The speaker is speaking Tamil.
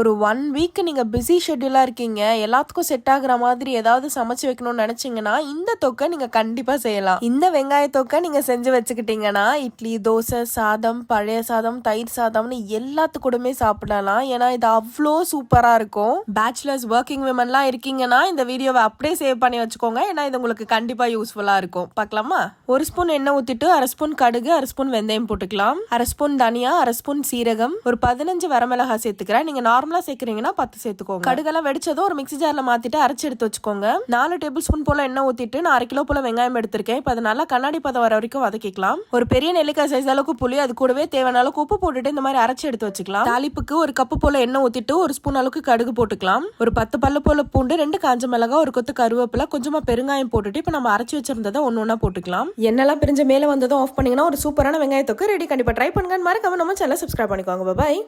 ஒரு ஒன் வீக் நீங்கள் பிஸி ஷெட்யூலாக இருக்கீங்க எல்லாத்துக்கும் செட் ஆகுற மாதிரி ஏதாவது சமைச்சு வைக்கணும்னு நினச்சிங்கன்னா இந்த தொக்கை நீங்கள் கண்டிப்பாக செய்யலாம். இந்த வெங்காய தொக்கை நீங்கள் செஞ்சு வச்சுக்கிட்டீங்கன்னா இட்லி தோசை சாதம் பழைய சாதம் தயிர் சாதம்னு எல்லாத்துக்கூடமே சாப்பிடலாம். ஏன்னா இது அவ்வளோ சூப்பராக இருக்கும். பேச்சுலர்ஸ் ஒர்க்கிங் விமன்லாம் இருக்கீங்கன்னா இந்த வீடியோவை அப்படியே சேவ் பண்ணி வச்சுக்கோங்க. ஏன்னா இது உங்களுக்கு கண்டிப்பாக யூஸ்ஃபுல்லாக இருக்கும். பார்க்கலாமா? ஒரு ஸ்பூன் எண்ணெய் ஊற்றிட்டு அரை ஸ்பூன் கடுகு அரை ஸ்பூன் வெந்தயம் போட்டுக்கலாம். அரை ஸ்பூன் தனியா அரை ஸ்பூன் சீரகம். ஒரு பதினஞ்சு வரமிளகா சேர்த்துக்கிறேன். நீங்கள் நார்மல் சேர்க்கறீங்கன்னா பத்து சேர்த்துக்கோங்க. கடுகெல்லாம் வெடிச்சதும் ஒரு மிக்ஸி ஜார்ல மாத்திட்டு அரைச்சு எடுத்து வச்சுக்கோங்க. நாலு டேபிள் ஸ்பூன் போல எண்ணெய் ஊத்திட்டு நான் அரை கிலோ போல வெங்காயம் எடுத்திருக்கேன். இப்போ அது நல்லா கண்ணாடி பதம் வர வரைக்கும் வதக்கிக்கலாம். ஒரு பெரிய நெல்லிக்காய் சைஸ் அளவுக்கு புளி அது கூடவே தேவையான அளவுக்கு உப்பு போட்டுட்டு இந்த மாதிரி அரைச்சு எடுத்து வச்சுக்கலாம். தாளிப்புக்கு ஒரு கப்பு போல எண்ணெய் ஊத்திட்டு ஒரு ஸ்பூன் அளவுக்கு கடுகு போட்டுக்கலாம். ஒரு பத்து பல்லு போல பூண்டு ரெண்டு காஞ்ச மிளகாய் ஒரு கொத்து கருவேப்பில கொஞ்சமா பெருங்காயம் போட்டுட்டு இப்போ நம்ம அரைச்சு வச்சிருந்ததை ஒன்று ஒன்றா போட்டுக்கலாம். எண்ணெல்லாம் பிரிஞ்ச மேலே வந்ததும் ஆஃப் பண்ணீங்கன்னா ஒரு சூப்பரான வெங்காயத்துக்கு ரெடி கண்டிப்பா ட்ரை பண்ணுங்க மறக்காம நம்ம சேனல் சப்ஸ்கிரைப் பண்ணிக்கோங்க. பாய்